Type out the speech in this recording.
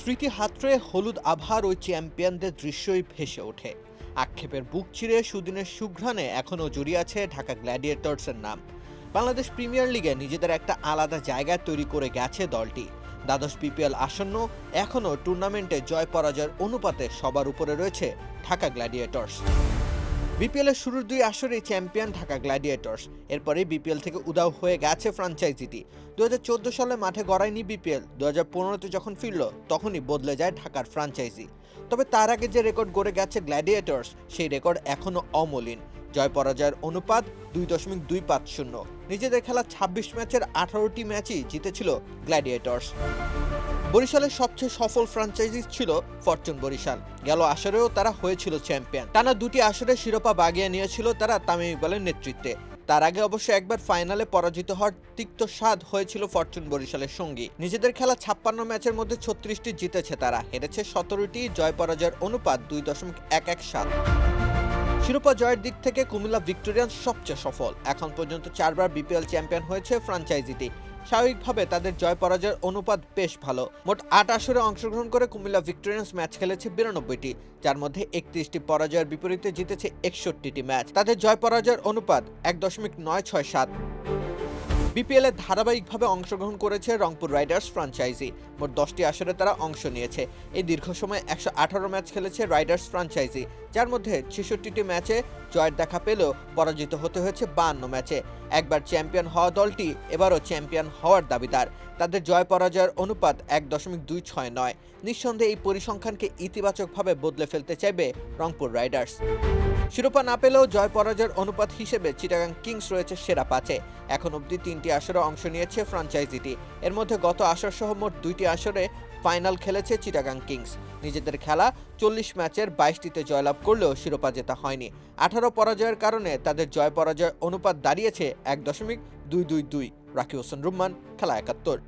স্মৃতি হাতড়ে হলুদ আভার ওই চ্যাম্পিয়নদের দৃশ্যই ভেসে ওঠে। আক্ষেপের বুক চিরে সুদিনের সুঘ্রাণে এখনও জড়িয়ে আছে ঢাকা গ্ল্যাডিয়েটর্সের নাম। বাংলাদেশ প্রিমিয়ার লিগে নিজেদের একটা আলাদা জায়গা তৈরি করে গেছে দলটি। দ্বাদশ বিপিএল আসন্ন এখনও টুর্নামেন্টে জয় পরাজয়ের অনুপাতে সবার উপরে রয়েছে ঢাকা গ্ল্যাডিয়েটর্স। বিপিএল এর শুরুর দুই আসরে চ্যাম্পিয়ন ঢাকা গ্ল্যাডিয়েটর্স এরপরে বিপিএল থেকে উদাও হয়ে গেছে ফ্রাঞ্চাইজিটি। দুই হাজার চোদ্দ সালে মাঠে গড়ায়নি বিপিএল। দু হাজার পনেরোতে যখন ফিরল, তখনই বদলে যায় ঢাকার ফ্রাঞ্চাইজি। তবে তার আগে যে রেকর্ড গড়ে গেছে গ্ল্যাডিয়েটর্স সেই রেকর্ড এখনও অমলিন। জয় পরাজয়ের অনুপাত দুই দশমিক দুই পাঁচ শূন্য। নিজেদের খেলা ছাব্বিশ ম্যাচের আঠারোটি ম্যাচই জিতেছিল গ্ল্যাডিয়েটর্স। বরিশালের সবচেয়ে সফল ফ্র্যাঞ্চাইজি ছিল ফরচুন বরিশাল। গেল আসরেও তারা হয়েছিল চ্যাম্পিয়ন। টানা দুটি আসরে শিরোপা বাগিয়ে নিয়েছিল তারা তামিম ইকবালের নেতৃত্বে। তার আগে অবশ্য একবার ফাইনালে পরাজিত হওয়ার তিক্ত স্বাদ হয়েছিল ফরচুন বরিশালের সঙ্গী। নিজেদের খেলা ছাপ্পান্ন ম্যাচের মধ্যে ছত্রিশটি জিতেছে তারা। হেরেছে সতেরোটি, জয় পরাজয়ের অনুপাত দুই দশমিক এক এক সাত। শিরোপা জয়ের দিক থেকে কুমিল্লা ভিক্টোরিয়ান সবচেয়ে সফল। এখন পর্যন্ত চারবার বিপিএল চ্যাম্পিয়ন হয়েছে ফ্রাঞ্চাইজিটি। স্বাভাবিকভাবে তাদের জয় পরাজয়ের অনুপাত বেশ ভালো। মোট আট আসরে অংশগ্রহণ করে কুমিল্লা ভিক্টোরিয়ান্স ম্যাচ খেলেছে বিরানব্বইটি, যার মধ্যে একত্রিশটি পরাজয়ের বিপরীতে জিতেছে একষট্টিটি ম্যাচ। তাদের জয় পরাজয়ের অনুপাত এক দশমিক নয় ছয় সাত। বিপিএল ধারাবাহিকভাবে অংশগ্রহণ করেছে রংপুর রাইডার্স ফ্রাঞ্চাইজি। মোট দশটি আসরে তারা অংশ নিয়েছে। এই দীর্ঘ সময় একশো আঠারো ম্যাচ খেলেছে রাইডার্স ফ্রাঞ্চাইজি, যার মধ্যে ছেষট্টিটি ম্যাচে জয়ের দেখা পেলেও পরাজিত হতে হয়েছে বান্ন ম্যাচে। একবার চ্যাম্পিয়ন হওয়া দলটি এবারও চ্যাম্পিয়ন হওয়ার দাবিদার। তাদের জয় পরাজয়ের অনুপাত এক দশমিক দুই ছয় নয়। নিঃসন্দেহে এই পরিসংখ্যানকে ইতিবাচকভাবে বদলে ফেলতে চাইবে রংপুর রাইডার্স। শিরোপা না পেলেও জয় পরাজয়ের অনুপাত হিসেবে চিটাগাং কিংস রয়েছে সেরা পাঁচে। এখন অবধি তিনটি আসরে অংশ নিয়েছে ফ্রাঞ্চাইজিটি। এর মধ্যে গত আসর সহ মোট দুইটি আসরে ফাইনাল খেলেছে চিটাগাং কিংস। নিজেদের খেলা চল্লিশ ম্যাচের বাইশটিতে জয়লাভ করলেও শিরোপা জেতা হয়নি। আঠারো পরাজয়ের কারণে তাদের জয় পরাজয় অনুপাত দাঁড়িয়েছে এক দশমিক দুই দুই দুই। রাকি হোসেন রুম্মান, খেলা একাত্তর।